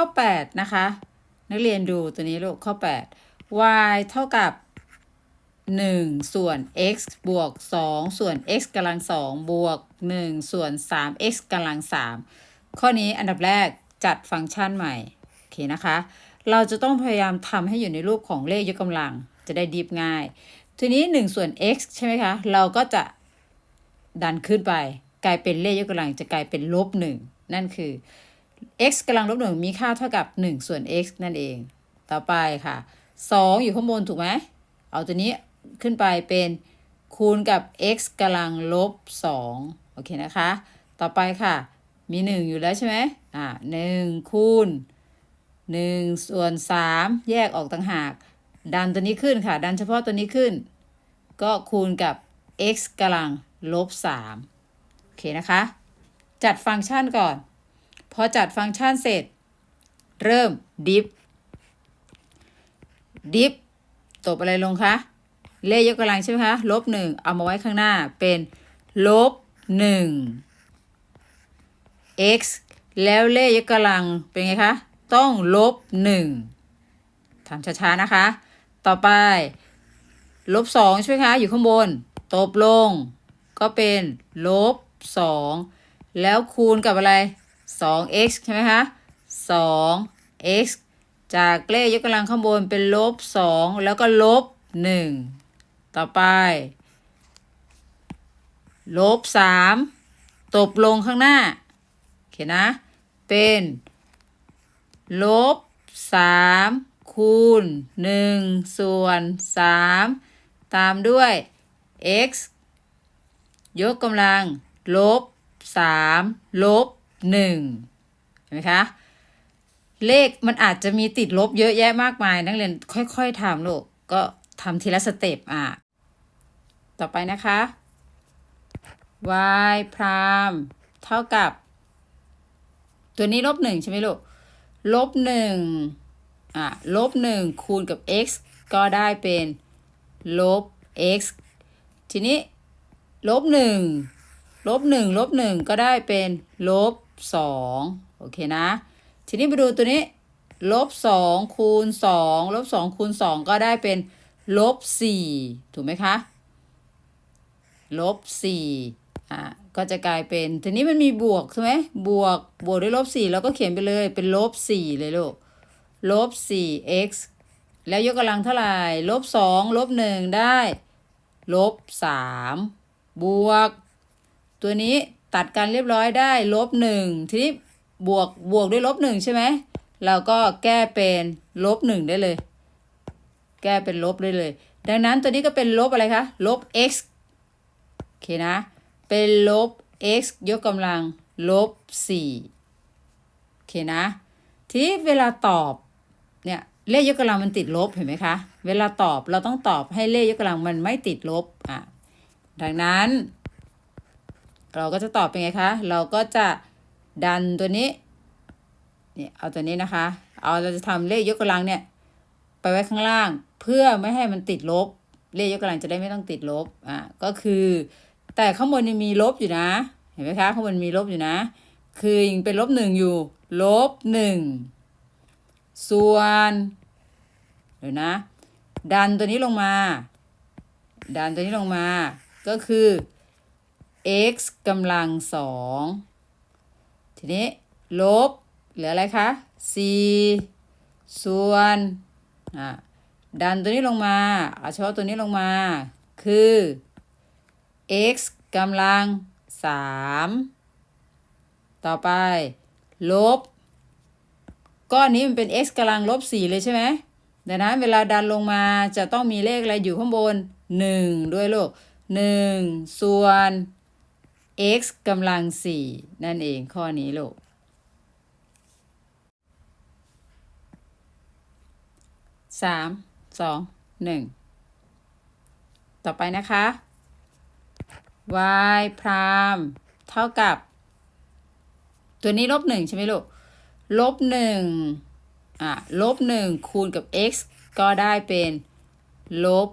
ข้อ 8 นะคะ นักเรียนดูตัวนี้ลูกข้อ 8 y เท่ากับ 1 ส่วน x บวก 2 ส่วน x กำลัง 2 บวก 1 ส่วน 3x กำลัง 3 ข้อนี้อันดับแรกจัดฟังก์ชันใหม่โอเคนะคะ เราจะต้องพยายามทำให้อยู่ในรูปของเลขยกกำลังจะได้ดีฟง่าย ทีนี้ 1 ส่วน x ใช่ไหมคะ เราก็จะดันขึ้นไป กลายเป็นเลขยกกำลังจะกลายเป็นลบ1นั่นคือ x กำลังลบ1มีค่าเท่ากับ 1 ส่วน x นั่นเอง ต่อไปค่ะ 2 อยู่ข้างบนถูกไหม เอาตัวนี้ขึ้นไปเป็นคูณกับ x กำลังลบ2โอเคนะคะ ต่อไปค่ะ มี 1 อยู่แล้วใช่ไหมอ่า1คูณ 1 ส่วน 3 แยกออกต่างหาก ดันตัวนี้ขึ้นค่ะ ดันเฉพาะตัวนี้ขึ้น ก็คูณกับ x กำลังลบ3โอเคนะคะ จัดฟังก์ชันก่อน พอจัดฟังก์ชันเสร็จ เริ่มดิฟดิฟตบอะไรลงคะ เลขยกกำลังใช่ไหมคะ ลบหนึ่งเอามาไว้ข้างหน้าเป็นลบหนึ่ง x แล้วเลขยกกำลังเป็นไงคะ ต้องลบหนึ่งทำช้าๆนะคะ ต่อไป ลบสองใช่ไหมคะ อยู่ข้างบน ตบลง ก็เป็นลบสองแล้วคูณกับอะไร 2x ใช่ไหมคะ 2x จากเลขยกกำลังข้างบนเป็นลบ 2 แล้วก็ลบ 1 ต่อไป ลบ 3 ตบลงข้างหน้า โอเคนะ เป็น ลบ 3 คูณ 1 ส่วน 3 ตามด้วย x ยกกำลัง ลบ 3 ลบ 1เห็นไหมคะ เลขมันอาจจะมีติดลบเยอะแยะมากมาย นักเรียนค่อยๆทำลูกก็ทำทีละสเต็ปอะ ต่อไปนะคะ y พรามเท่ากับ ตัวนี้ลบหนึ่งใช่ไหมลูก ลบหนึ่งอะ ลบหนึ่งคูณกับ x ก็ได้เป็นลบ x ทีนี้ลบหนึ่งลบหนึ่งลบหนึ่งก็ได้เป็นลบ สองโอเคนะ ทีนี้มาดูตัวนี้ลบสองคูณสองลบสองคูณสองก็ได้เป็นลบสี่ถูกไหมคะลบสี่อะก็จะกลายเป็น ทีนี้มันมีบวกใช่ไหมบวกบวกด้วยลบสี่เราก็เขียนไปเลยเป็นลบสี่เลยลูกลบสี่ x แล้วยกกำลังเท่าไหร่ลบสองลบหนึ่งได้ลบสามบวก ตัวนี้ ตัดกันเรียบร้อยได้ลบหนึ่งทีนี้บวกบวกด้วยลบหนึ่งใช่ไหมเราก็แก้เป็นลบหนึ่งได้เลย แก้เป็นลบได้เลย ดังนั้นตัวนี้ก็เป็นลบอะไรคะลบ x โอเคนะ เป็นลบ x ยกกำลังลบสี่โอเคนะทีเวลาตอบเนี่ยเลขยกกำลังมันติดลบเห็นไหมคะ เวลาตอบเราต้องตอบให้เลขยกกำลังมันไม่ติดลบอะดังนั้น เราก็จะตอบเป็นไงคะ เราก็จะดันตัวนี้เนี่ยเอาตัวนี้นะคะ เอาเราจะทำเลขยกกำลังเนี่ยไปไว้ข้างล่าง เพื่อไม่ให้มันติดลบ เลขยกกำลังจะได้ไม่ต้องติดลบอะก็คือ แต่ข้างบนยังมีลบอยู่นะ เห็นไหมคะข้างบนมีลบอยู่นะ คือยังเป็นลบหนึ่งอยู่ ลบหนึ่งส่วนเดี๋ยวนะ ดันตัวนี้ลงมา ดันตัวนี้ลงมา ก็คือ x กำลังสองทีนี้ลบเหลืออะไรคะ 4 ส่วนอะดันตัวนี้ลงมาเอาเฉพาะตัวนี้ลงมา คือ x กำลังสามต่อไป ลบ ก้อนนี้มันเป็น x กำลังลบสี่เลยใช่ไหมดังนั้นเวลาดันลงมาจะต้องมีเลขอะไรอยู่ข้างบนหนึ่งด้วยลูกหนึ่งส่วน x กำลังสี่นั่นเองข้อนี้ลูกสามสองหนึ่งต่อไปนะคะ y พรามเท่ากับ ตัวนี้ลบหนึ่งใช่ไหมลูกลบหนึ่งอะลบหนึ่งคูณกับ x ก็ได้เป็นลบ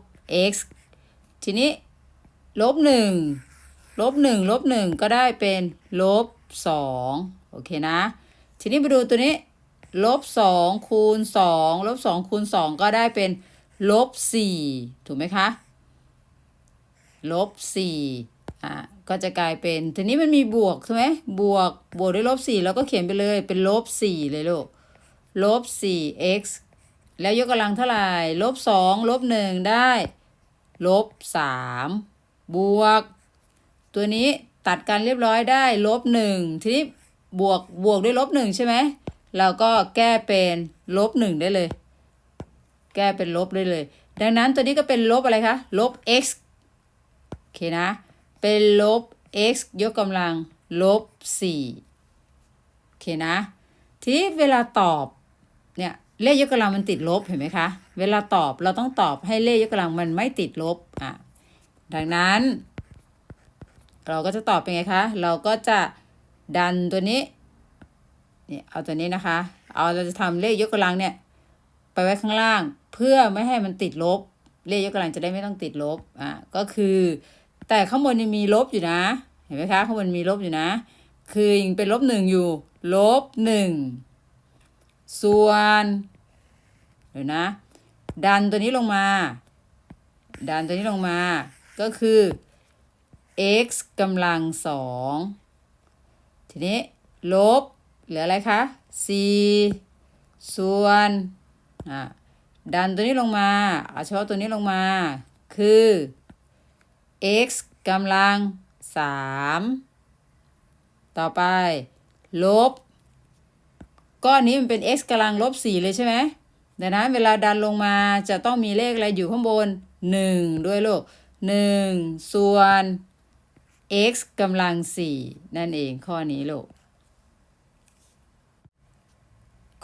x ทีนี้ลบหนึ่ง ลบหนึ่งลบหนึ่งก็ได้เป็นลบสองโอเคนะ ทีนี้มาดูตัวนี้ลบสองคูณสองลบสองคูณสองก็ได้เป็นลบสี่ถูกไหมคะลบสี่อะก็จะกลายเป็น ทีนี้มันมีบวกใช่ไหมบวกบวกด้วยลบสี่เราก็เขียนไปเลยเป็นลบสี่เลยลูกลบสี่ x แล้วยกกำลังเท่าไหร่ลบสองลบหนึ่งได้ลบสามบวก ตัวนี้ตัดกันเรียบร้อยได้ลบหนึ่งทีนี้บวกบวกด้วยลบหนึ่งใช่ไหมเราก็แก้เป็นลบหนึ่งได้เลย แก้เป็นลบได้เลย ดังนั้นตัวนี้ก็เป็นลบอะไรคะลบ x โอเคนะ เป็นลบ x ยกกำลังลบ4โอเคนะ ทีนี้เวลาตอบเนี่ยเลขยกกำลังมันติดลบเห็นไหมคะ เวลาตอบเราต้องตอบให้เลขยกกำลังมันไม่ติดลบอะดังนั้น เราก็จะตอบเป็นไงคะ เราก็จะดันตัวนี้เนี่ยเอาตัวนี้นะคะ เอาเราจะทำเลขยกกำลังเนี่ย ไปไว้ข้างล่าง เพื่อไม่ให้มันติดลบ เลขยกกำลังจะได้ไม่ต้องติดลบอะก็คือ แต่ข้างบนยังมีลบอยู่นะ เห็นไหมคะข้างบนมีลบอยู่นะ คือยังเป็นลบหนึ่งอยู่ ลบหนึ่งส่วนเดี๋ยวนะ ดันตัวนี้ลงมา ดันตัวนี้ลงมา ก็คือ x กำลังสองทีนี้ลบเหลืออะไรคะ4ส่วนอะดันตัวนี้ลงมาเอาเฉพาะตัวนี้ลงมา คือ x กำลังสามต่อไป ลบ ก้อนนี้มันเป็น x กำลังลบสี่เลยใช่ไหมดังนั้นเวลาดันลงมาจะต้องมีเลขอะไรอยู่ข้างบนหนึ่งด้วยลูกหนึ่งส่วน x กำลังสี่นั่นเองข้อนี้ลูก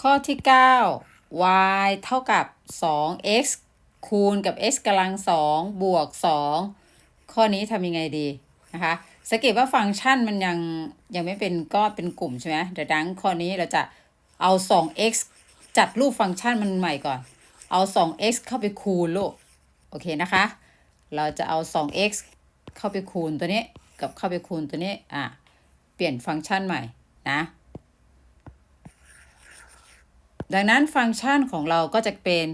ข้อที่ 9 y เท่ากับ 2x คูณกับ x กำลัง2บวก 2 ข้อนี้ทำยังไงดีนะคะสังเกตว่าฟังก์ชันมันยังยังไม่เป็นก้อนเป็นกลุ่มใช่ไหมเดี๋ยวดังข้อนี้เราจะเอา 2x จัดรูปฟังก์ชันมันใหม่ก่อน เอา 2x เข้าไปคูณลูก โอเคนะคะ เราจะเอา 2x เข้าไปคูณตัวนี้ กับเข้าไปคูณตัวนี้ อะ เปลี่ยนฟังก์ชันใหม่นะ ดังนั้นฟังก์ชันของเราก็จะเป็น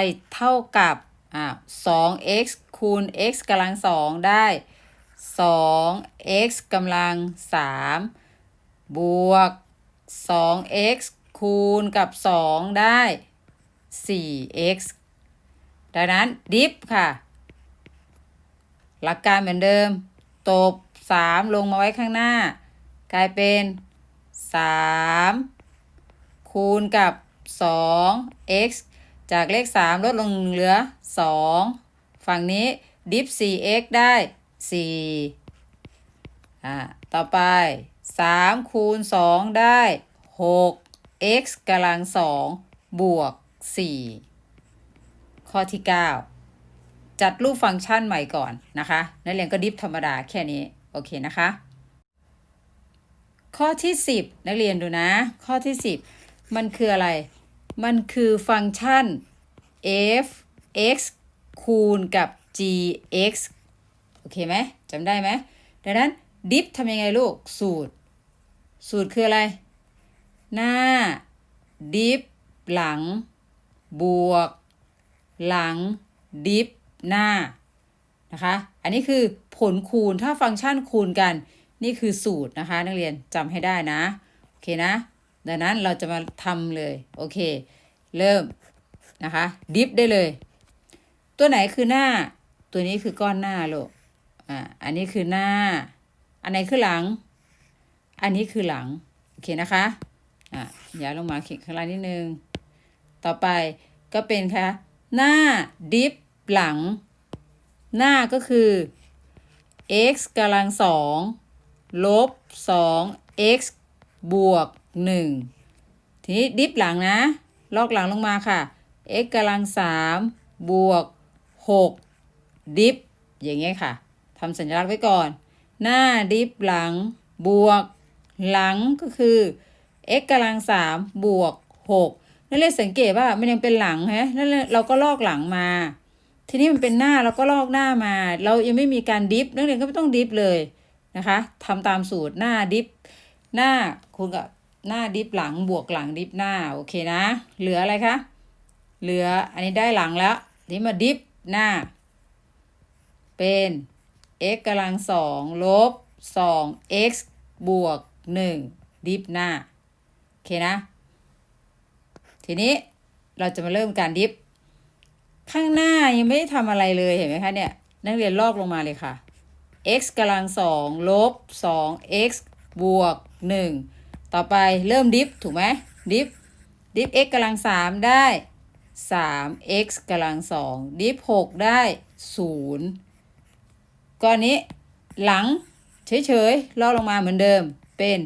y เท่ากับ อ่า 2x คูณ x กำลังสองได้ 2x กำลัง3บวก 2x คูณกับ 2 ได้ 4x ดังนั้นดิฟค่ะ หลักการเหมือนเดิม ตบ3ลงมาไว้ข้างหน้า กลายเป็น3คูณกับ 2x จากเลข3ลดลงเหลือ2ฝั่งนี้ดิฟ 4x ได้4อ่าต่อไป3คูณ2ได้ 6x กำลัง2บวก 4 ข้อที่ 9 จัดรูปฟังก์ชันใหม่ก่อนนะคะนักเรียนก็ดิฟธรรมดาแค่นี้โอเคนะคะ ข้อที่ 10 นักเรียนดูนะ ข้อที่ 10 มันคืออะไร มันคือฟังก์ชัน f x คูณกับ g x โอเคไหมจำได้ไหมดังนั้นดิฟทำยังไงลูกสูตร สูตรคืออะไร หน้า ดิฟหลัง บวก หลัง ดิฟ หน้านะคะ อันนี้คือผลคูณถ้าฟังก์ชันคูณกัน นี่คือสูตรนะคะ นักเรียนจำให้ได้นะ โอเคนะ ดังนั้นเราจะมาทำเลย โอเค เริ่มนะคะ ดิฟได้เลย ตัวไหนคือหน้า ตัวนี้คือก้อนหน้าลูกอ่า อันนี้คือหน้า อันไหนคือหลัง อันนี้คือหลัง โอเคนะคะ อะย้ายลงมาเขียนข้างล่างนิดนึง ต่อไปก็เป็นค่ะหน้าดิฟ หลัง หน้าก็คือ x กำลังสองลบสอง x บวกหนึ่งทีนี้ดิฟหลังนะ ลอกหลังลงมาค่ะ x กำลังสามบวกหกดิฟอย่างเงี้ยค่ะทำสัญลักษณ์ไว้ก่อน หน้าดิฟหลังบวกหลังก็คือ x กำลังสามบวกหกนั่นเลยสังเกตว่ามันยังเป็นหลังฮะนั่นเลยเราก็ลอกหลังมา ทีนี้มันเป็นหน้าเราก็ลอกหน้ามา เรายังไม่มีการดิฟนักเรียนก็ไม่ต้องดิฟเลยนะคะทำตามสูตรหน้าดิฟหน้าคูณกับหน้าดิฟหลังบวกหลังดิฟหน้าโอเคนะ เหลืออะไรคะเหลืออันนี้ได้หลังแล้วทีนี้มาดิฟหน้า เป็น x กำลังสองลบสอง x บวกหนึ่งดิฟหน้า โอเคนะ ทีนี้เราจะมาเริ่มการดิฟ ข้างหน้ายังไม่ได้ทำอะไรเลยเห็นไหมคะเนี่ย นักเรียนลอกลงมาเลยค่ะ x กำลังสองลบสอง x บวกหนึ่งต่อไปเริ่มดิฟถูกไหมดิฟดิฟ x กำลังสามได้สาม x กำลังสองดิฟหกได้ศูนย์ก้อนนี้หลังเฉยๆลอกลงมาเหมือนเดิมเป็น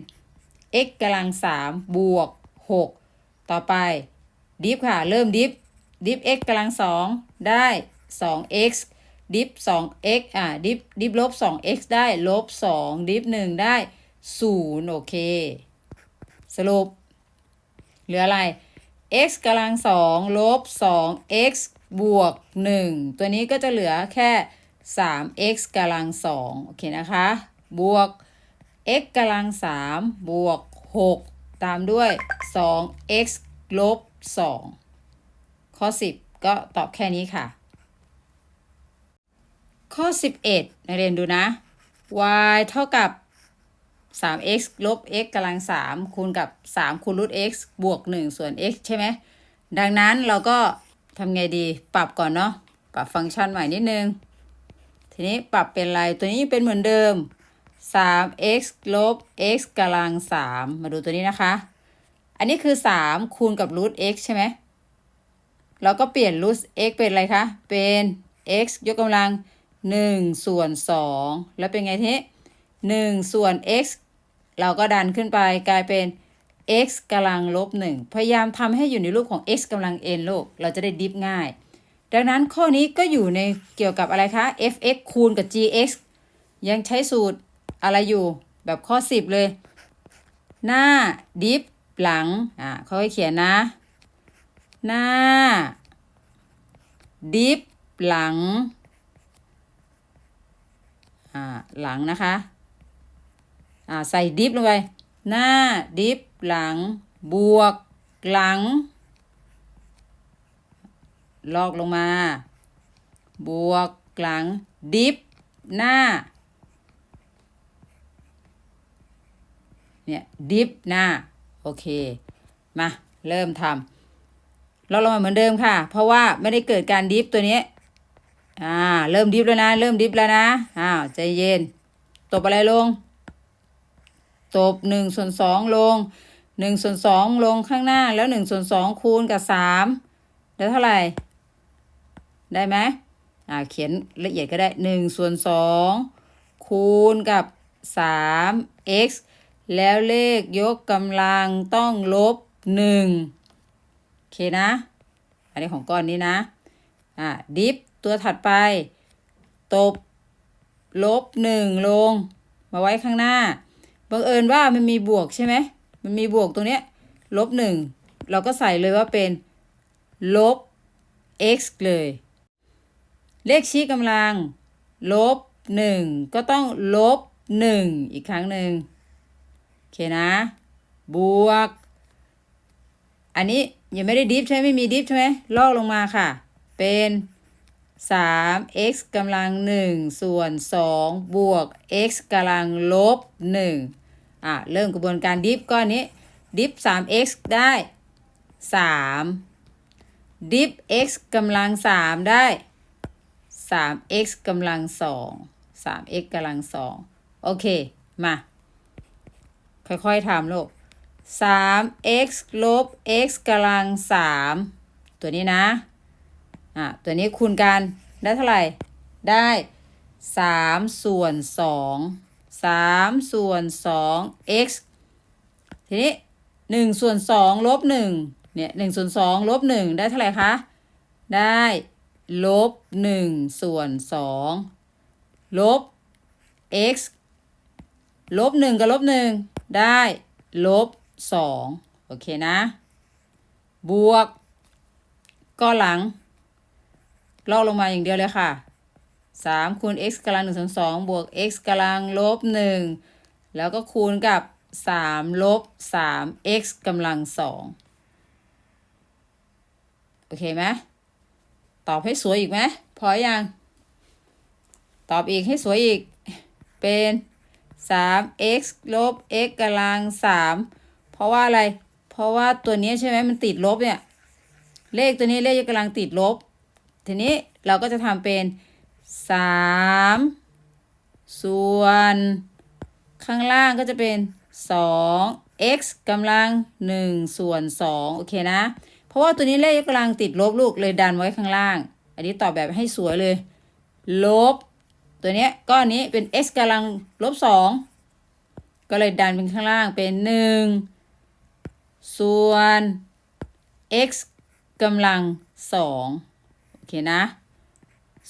x กำลังสามบวกหกต่อไปดิฟค่ะ เริ่มดิฟ ดิฟ x กำลังสองได้สอง x ดิฟสอง x อ่าดิฟดิฟลบสอง x ได้ลบสองดิฟหนึ่งได้ศูนย์โอเค สรุป เหลืออะไร x กำลังสองลบสอง x บวกหนึ่งตัวนี้ก็จะเหลือแค่สาม x กำลังสองโอเคนะคะ บวก x กำลังสามบวกหกตามด้วยสอง x ลบสอง ข้อสิบก็ตอบแค่นี้ค่ะ ข้อ 11นักเรียนดูนะ y เท่ากับ 3x ลบ x กำลัง 3 คูณกับ 3 คูณรูท x บวก 1 ส่วน x ใช่ไหม ดังนั้นเราก็ทำไงดีปรับก่อนเนาะปรับฟังก์ชันใหม่นิดนึง ทีนี้ปรับเป็นอะไร ตัวนี้เป็นเหมือนเดิม 3x ลบ x กำลัง 3 มาดูตัวนี้นะคะ อันนี้คือ 3 คูณกับรูท x ใช่ไหม เราก็เปลี่ยนรูท x เป็นอะไรคะ เป็น x ยกกำลัง 1 ส่วน 2 แล้วเป็นไงทีนี้1ส่วน x เราก็ดันขึ้นไปกลายเป็น x กำลังลบ 1 พยายามทำให้อยู่ในรูปของ x กำลัง n ลูก เราจะได้ดิฟง่าย ดังนั้นข้อนี้ก็อยู่ในเกี่ยวกับอะไรคะ fx คูณกับ gx ยังใช้สูตรอะไรอยู่แบบข้อ 10 เลย หน้าดิฟหลัง อ่าเขาให้เขียนนะ หน้า ดิฟหลัง อ่า หลังนะคะ อ่า ใส่ดิฟลงไป หน้า ดิฟหลัง บวก หลัง ลอกลงมา บวก หลัง ดิฟหน้า เนี่ย ดิฟหน้า โอเค มา เริ่มทำ เราลงมาเหมือนเดิมค่ะ เพราะว่าไม่ได้เกิดการดิฟตัวนี้อ่าเริ่มดิฟแล้วนะ เริ่มดิฟแล้วนะอ้าวใจเย็น ตบอะไรลง ตบหนึ่งส่วนสองลงหนึ่งส่วนสองลงข้างหน้าแล้วหนึ่งส่วนสองคูณกับสามได้เท่าไหร่ ได้ไหมอ่าเขียนละเอียดก็ได้หนึ่งส่วนสองคูณกับสาม x แล้วเลขยกกำลังต้องลบหนึ่ง เคนะ อันนี้ของก้อนนี้นะ อ่าดิฟตัวถัดไป ตบ ลบหนึ่งลง มาไว้ข้างหน้า บังเอิญว่ามันมีบวกใช่ไหม มันมีบวกตรงเนี้ย ลบหนึ่ง เราก็ใส่เลยว่าเป็น ลบ x เลย เลขชี้กำลัง ลบหนึ่ง ก็ต้องลบหนึ่งอีกครั้งหนึ่งโอเคนะ บวก อันนี้ ยังไม่ได้ดิฟใช่ไหมไม่มีดิฟใช่ไหมลอกลงมาค่ะ เป็น3 x กำลัง 1 ส่วน 2 บวก x กำลังลบ 1 อะ เริ่มกระบวนการดิฟก้อนนี้ ดิฟ 3x ได้ 3 ดิฟ x กำลัง 3 ได้ 3x กำลัง 2 3x กำลัง 2 โอเค มา ค่อย ๆทำลูก 3x ลบ x กำลัง 3 ตัวนี้นะ อะ ตัวนี้คูณกันได้เท่าไหร่ ได้ 3 ส่วน 2 3 ส่วน 2 x ทีนี้ 1 ส่วน 2 ลบ 1 เนี่ย1ส่วน 2 ลบ 1 ได้เท่าไหร่คะ ได้ลบ 1 ส่วน 2 ลบ x ลบ 1 กับลบ 1 ได้ลบ 2โอเคนะ บวก ก็หลัง ลอกลงมาอย่างเดียวเลยค่ะ3คูณ x กำลัง1ส่วน2บวก x กำลังลบ1แล้วก็คูณกับสามลบสาม x กำลังสองโอเคไหมตอบให้สวยอีกไหมพอยัง ตอบอีกให้สวยอีก เป็นสาม x ลบ x กำลังสาม เพราะว่าอะไร เพราะว่าตัวนี้ใช่ไหมมันติดลบเนี่ย เลขตัวนี้เลขกำลังติดลบ ทีนี้เราก็จะทำเป็นสามส่วนข้างล่างก็จะเป็นสอง x กำลังหนึ่งส่วนสองโอเคนะ เพราะว่าตัวนี้เลขกกำลังติดลบลูกเลยดันไว้ข้างล่าง อันนี้ตอบแบบให้สวยเลย ลบ ตัวเนี้ยก้อนนี้เป็น x กำลังลบสองก็เลยดันเป็นข้างล่างเป็นหนึ่ง ส่วน x กำลังสองโอเคนะ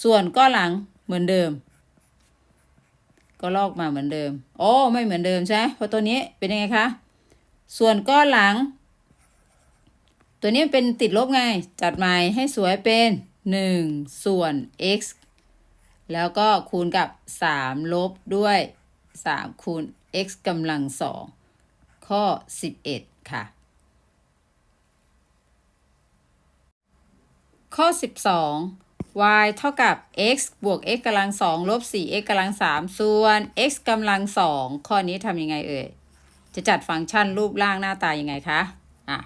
ส่วนก้อนหลังเหมือนเดิม ก็ลอกมาเหมือนเดิม โอ้ไม่เหมือนเดิมใช่เพราะตัวนี้เป็นยังไงคะ ส่วนก้อนหลัง ตัวนี้เป็นติดลบไง จัดใหม่ให้สวยเป็น 1 ส่วน x แล้วก็คูณกับ 3 ลบด้วย 3 คูณ x กำลัง2ข้อ 11 ค่ะ ข้อ 12 y เท่ากับ x บวก x กำลัง2ลบ 4x กำลัง3ส่วน x กำลัง2ข้อนี้ทำยังไงเอ่ย จะจัดฟังก์ชันรูปร่างหน้าตายังไงคะ อะ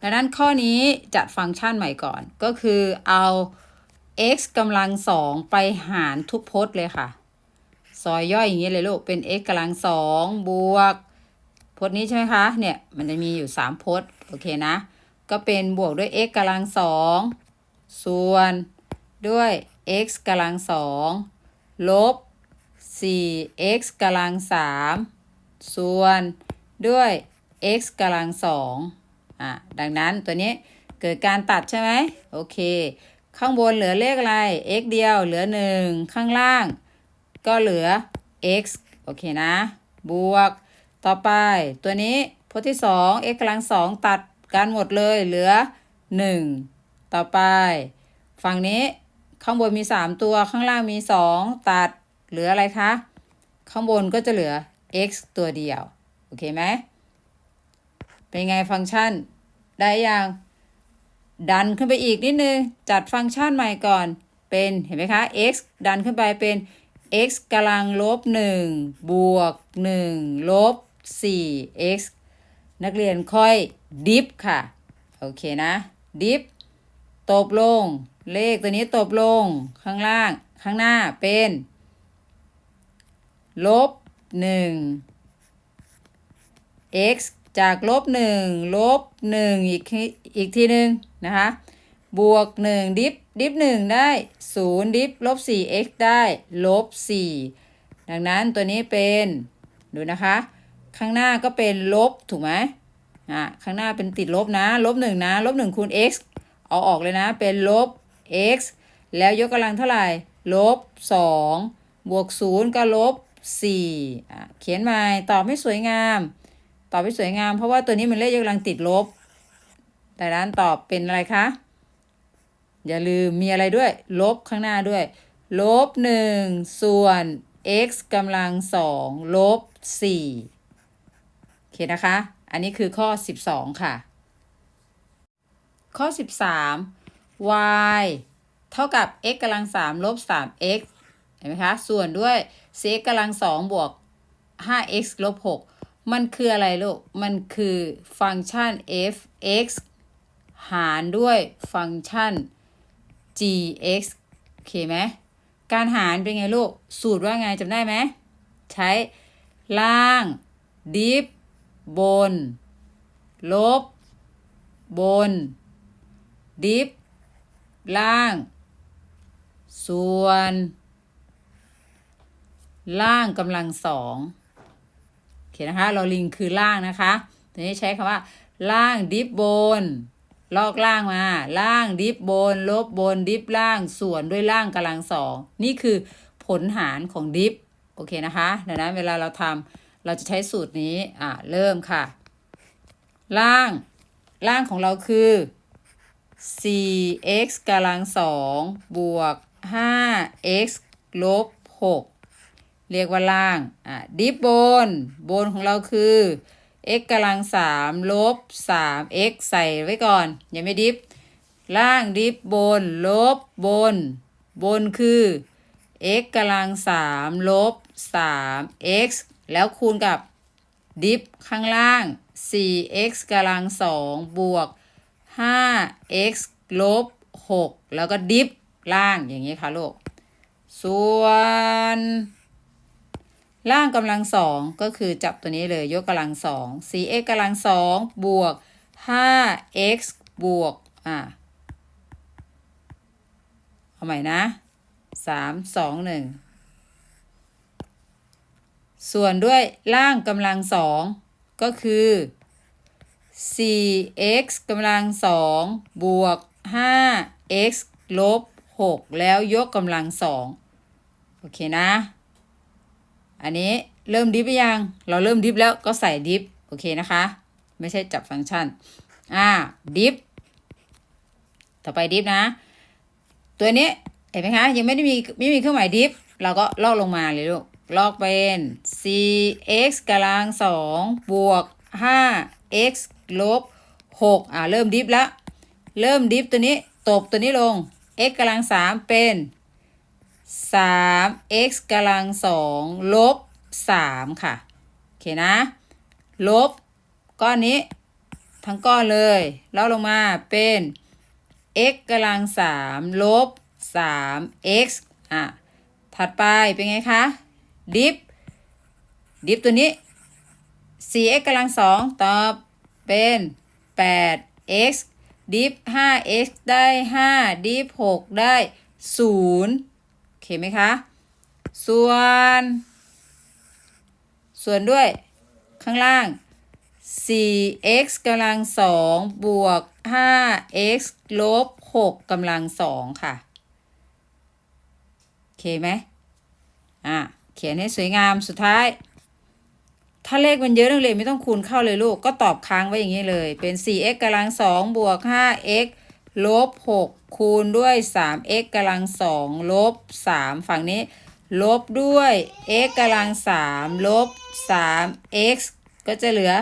ดังนั้นข้อนี้จัดฟังก์ชันใหม่ก่อน ก็คือเอา x กำลัง2ไปหารทุกพจน์เลยค่ะ ซอยย่อยอย่างนี้เลยลูก เป็น x กำลัง2บวก พจน์นี้ใช่ไหมคะ เนี่ย มันจะมีอยู่ 3 พจน์ โอเคนะ ก็เป็นบวกด้วย x กำลัง2 ส่วนด้วย x กำลัง2ลบ 4x กำลัง3ส่วนด้วย x กำลัง2อะดังนั้นตัวนี้เกิดการตัดใช่ไหมโอเค ข้างบนเหลือเลขอะไร x เดียวเหลือ 1 ข้างล่าง ก็เหลือ x โอเคนะ บวก ต่อไป ตัวนี้พจน์ที่ 2 x กำลัง2ตัดกันหมดเลยเหลือ 1 ต่อไป ฝั่งนี้ข้างบนมี 3 ตัวข้างล่างมี 2 ตัดเหลืออะไรคะ ข้างบนก็จะเหลือ x ตัวเดียว โอเคไหม เป็นไงฟังก์ชัน ได้ยัง ดันขึ้นไปอีกนิดนึง จัดฟังก์ชันใหม่ก่อนเป็นเห็นไหมคะ x ดันขึ้นไปเป็น x กำลังลบ1บวก1ลบ 4x นักเรียนค่อยดิฟค่ะ โอเคนะ ดิฟ ตบลง เลขตัวนี้ตบลง ข้างล่าง ข้างหน้าเป็น ลบ1 x จากลบ1ลบ1อีกอีกทีหนึ่งนะคะ บวก1ดิฟดิฟ1ได้0ดิฟลบ 4x ได้ลบ4ดังนั้นตัวนี้เป็น ดูนะคะ ข้างหน้าก็เป็นลบถูกไหมอะข้างหน้าเป็นติดลบนะ ลบ1นะ ลบ1คูณ x เอาออกเลยนะเป็นลบ x แล้วยกกำลังเท่าไหร่ลบ 2 บวก 0 ก็ลบ4อะเขียนใหม่ตอบให้สวยงาม ตอบให้สวยงาม เพราะว่าตัวนี้มันเลขยกกำลังติดลบ แต่ด้านตอบเป็นอะไรคะ อย่าลืมมีอะไรด้วย ลบข้างหน้าด้วย ลบ 1 ส่วน x กำลัง 2 ลบ4โอเคนะคะ อันนี้คือข้อ 12 ค่ะ ข้อ 13 y เท่ากับ x กำลัง3ลบ 3x เห็นไหมคะ ส่วนด้วย cx กำลัง2บวก 5x ลบ 6 มันคืออะไรลูก มันคือฟังก์ชัน f(x) หารด้วยฟังก์ชัน gx โอเคไหม การหารเป็นไงลูก สูตรว่าไงจำได้ไหม ใช้ล่าง ดิฟ บน ลบ บน ดิฟล่าง ส่วน ล่างกำลังสองโอเคนะคะเราลิงคือล่างนะคะทีนี้ใช้คำว่า ล่างดิฟบน ลอกล่างมา ล่างดิฟบน ลบบนดิฟล่างส่วนด้วยล่างกำลังสองนี่คือผลหารของดิฟโอเคนะคะดังนั้นเวลาเราทำเราจะใช้สูตรนี้อ่าเริ่มค่ะ ล่าง ล่างของเราคือ 4x กำลังสองบวก 5x ลบ 6 เรียกว่าล่าง อะ ดิฟบน บนของเราคือ x กำลังสามลบสาม x ใส่ไว้ก่อน ยังไม่ดิฟล่างดิฟบน ลบบน บนคือ x กำลังสามลบสาม x แล้วคูณกับดิฟข้างล่าง 4x กำลังสองบวก 5x ลบ 6 แล้วก็ดิฟล่างอย่างนี้ค่ะลูก ส่วน ล่างกำลังสองก็คือจับตัวนี้เลยยกกำลังสอง 4x กำลังสองบวก 5x บวก อะเอาใหม่นะสามสองหนึ่งส่วนด้วยล่างกำลังสองก็คือ 4x กำลังสองบวก 5x ลบ 6 แล้วยกกำลังสองโอเคนะ อันนี้เริ่มดิฟหรือยัง เราเริ่มดิฟแล้วก็ใส่ดิฟโอเคนะคะ ไม่ใช่จับฟังก์ชัน อ่า ดิฟ ต่อไปดิฟนะ ตัวนี้เห็นไหมคะ ยังไม่ได้มีไม่มีเครื่องหมายดิฟ เราก็ลอกลงมาเลยลูก ลอกเป็น 4x กำลังสองบวก 5x ลบ6อ่าเริ่มดิฟแล้วเริ่มดิฟตัวนี้ตบตัวนี้ลง x กำลังสามเป็น 3x กำลังสองลบ3ค่ะ โอเคนะ ลบ ก้อนนี้ ทั้งก้อนเลยแล้วลงมาเป็น x กำลังสามลบ 3x อะ ถัดไปเป็นไงคะดิฟดิฟตัวนี้ 4x กำลังสองตอบ เป็น 8x ดิฟ 5x ได้ 5 ดิฟ6ได้0โอเคไหมคะ ส่วน ส่วนด้วยข้างล่าง 4x กำลังสองบวก 5x ลบ 6กำลังสองค่ะ โอเคไหมอะ เขียนให้สวยงามสุดท้าย ถ้าเลขมันเยอะนักเรียนไม่ต้องคูณเข้าเลยลูก ก็ตอบค้างไว้อย่างนี้เลย เป็น 4x กำลังสองบวก 5x ลบ 6 คูณด้วย 3x กำลังสองลบ 3 ฝั่งนี้ ลบด้วย x กำลังสามลบ 3x ก็จะเหลือ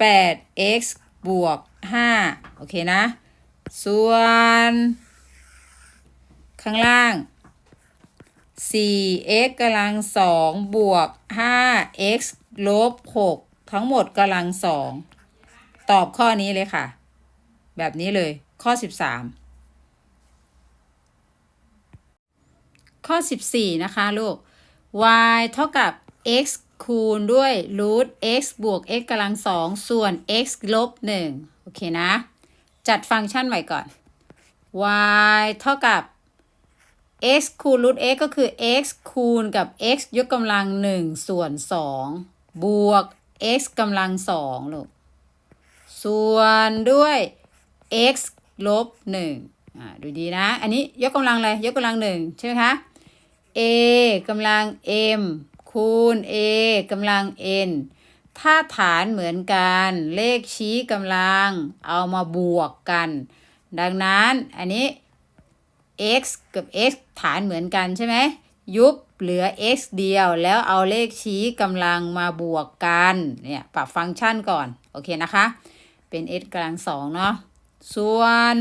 8x บวก 5 โอเคนะ ส่วน ข้างล่าง 4x กำลังสองบวก 5x ลบ6ทั้งหมดกำลังสองตอบข้อนี้เลยค่ะ แบบนี้เลย ข้อ13ข้อ14นะคะลูก y เท่ากับ x คูณด้วย root x บวก x กำลังสองส่วน x ลบ1โอเคนะ จัดฟังก์ชันใหม่ก่อน y เท่ากับ x คูณ root x ก็คือ x คูณกับ x ยกกำลัง1ส่วน2 บวก x กำลัง2ลูก ส่วนด้วย x ลบ1อ่าดูดีนะ อันนี้ยกกำลังอะไร ยกกำลัง1ใช่ไหมคะ a กำลัง m คูณ a กำลัง n ถ้าฐานเหมือนกัน เลขชี้กำลังเอามาบวกกัน ดังนั้นอันนี้ x กับ x ฐานเหมือนกันใช่ไหมยุบ เหลือ x เดียว แล้วเอาเลขชี้กำลังมาบวกกัน เนี่ย ปรับฟังก์ชันก่อน โอเคนะคะ เป็น x กำลังสองเนาะ ส่วน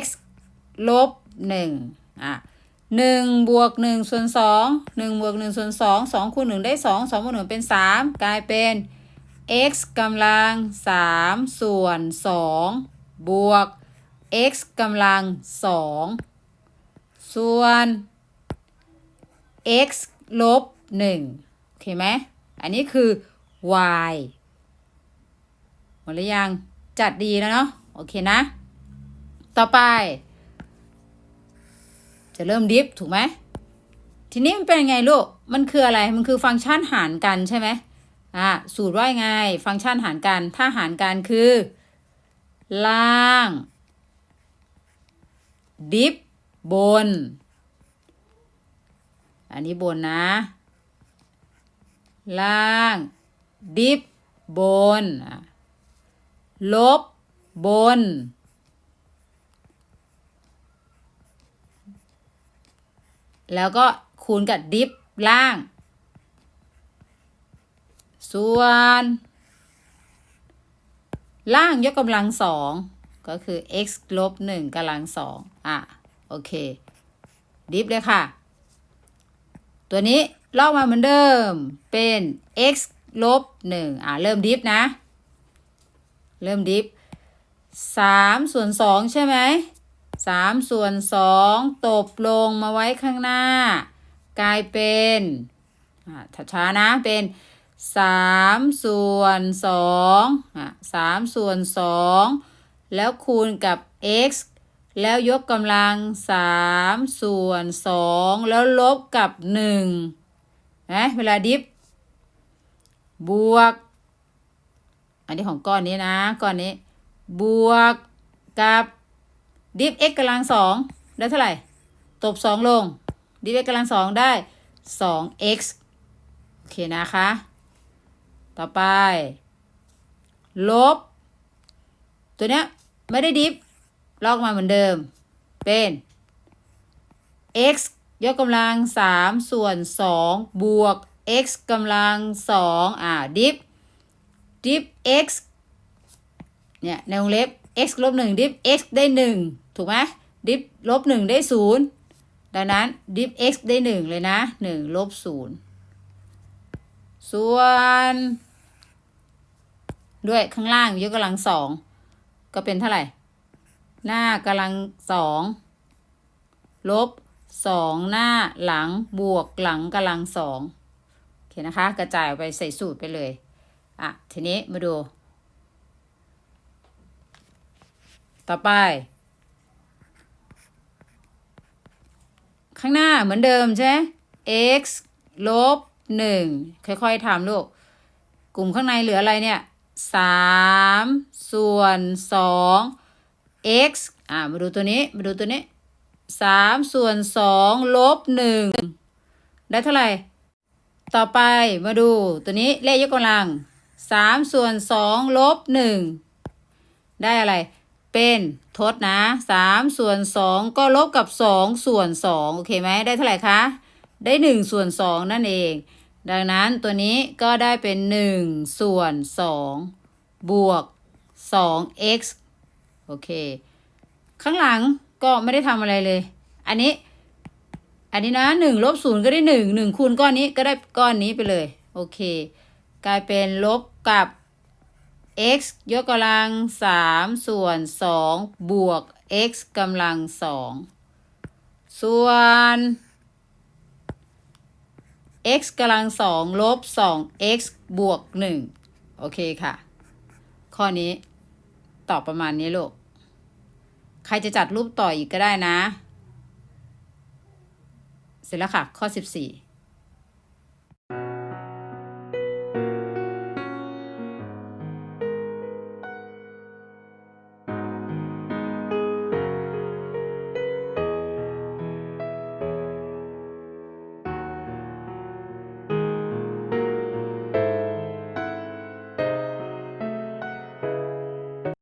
x ลบหนึ่งอะหนึ่งบวกหนึ่งส่วนสองหนึ่งบวกหนึ่งส่วนสองสองคูณหนึ่งได้สองสองบวกหนึ่งเป็นสามกลายเป็น x กำลังสามส่วนสองบวก x กำลังสองส่วน x ลบหนึ่งโอเคไหมอันนี้คือ y หมดหรือยัง จัดดีแล้วเนาะโอเคนะ ต่อไป จะเริ่มดิฟถูกไหมทีนี้มันเป็นยังไงลูก มันคืออะไร มันคือฟังก์ชันหารกันใช่ไหมอ่าสูตรว่ายังไง ฟังก์ชันหารกัน ถ้าหารกันคือ ล่าง ดิฟบน อันนี้บนนะ ล่าง ดิฟบน ลบบน แล้วก็คูณกับดิฟล่าง ส่วน ล่างยกกำลังสองก็คือ x ลบหนึ่งกำลังสองอะ โอเค ดิฟเลยค่ะ ตัวนี้ลอกมาเหมือนเดิม เป็น x ลบหนึ่งอะเริ่มดิฟนะ เริ่มดิฟสามส่วนสองใช่ไหมสามส่วนสองตบลงมาไว้ข้างหน้า กลายเป็นอะช้านะเป็นสามส่วนสองอะสามส่วนสองแล้วคูณกับ x แล้วยกกำลังสามส่วนสองแล้วลบกับหนึ่งนะเวลาดิฟบวก อันนี้ของก้อนนี้นะก้อนนี้ บวกกับดิฟ x กำลังสองได้เท่าไหร่ ตบสองลง ดิฟ x กำลังสองได้สอง x โอเคนะคะ ต่อไป ลบ ตัวเนี้ยไม่ได้ดิฟ ลอกมาเหมือนเดิม เป็น x ยกกำลังสามส่วนสองบวก x กำลังสองอ่าดิฟดิฟ x เนี่ยในวงเล็บ x ลบหนึ่งดิฟ x ได้หนึ่งถูกไหมดิฟลบหนึ่งได้ศูนย์ดังนั้นดิฟ x ได้หนึ่งเลยนะหนึ่งลบศูนย์ส่วนด้วยข้างล่างยกกำลังสองก็เป็นเท่าไหร่ หน้ากำลังสองลบสองหน้าหลังบวกหลังกำลังสองโอเคนะคะ กระจายออกไปใส่สูตรไปเลย อะ ทีนี้มาดู ต่อไป ข้างหน้าเหมือนเดิมใช่ไหม x ลบหนึ่งค่อยๆทำลูก กลุ่มข้างในเหลืออะไรเนี่ยสามส่วนสอง x อ่ามาดูตัวนี้ มาดูตัวนี้สามส่วนสองลบหนึ่งได้เท่าไหร่ ต่อไปมาดูตัวนี้เลขยกกำลังสามส่วนสองลบหนึ่งได้อะไร เป็นทดนะสามส่วนสองก็ลบกับสองส่วนสองโอเคไหมได้เท่าไหร่คะ ได้หนึ่งส่วนสองนั่นเอง ดังนั้นตัวนี้ก็ได้เป็นหนึ่งส่วนสองบวกสอง x โอเค ข้างหลังก็ไม่ได้ทำอะไรเลย อันนี้ อันนี้นะหนึ่งลบศูนย์ก็ได้หนึ่งหนึ่งคูณก้อนนี้ก็ได้ก้อนนี้ไปเลย โอเค กลายเป็นลบกับ x ยกกำลังสามส่วนสองบวก x กำลังสองส่วน x กำลังสองลบสอง x บวกหนึ่งโอเคค่ะ ข้อนี้ ตอบประมาณนี้ลูก ใครจะจัดรูปต่ออีกก็ได้นะ เสร็จแล้วค่ะ ข้อสิบสี่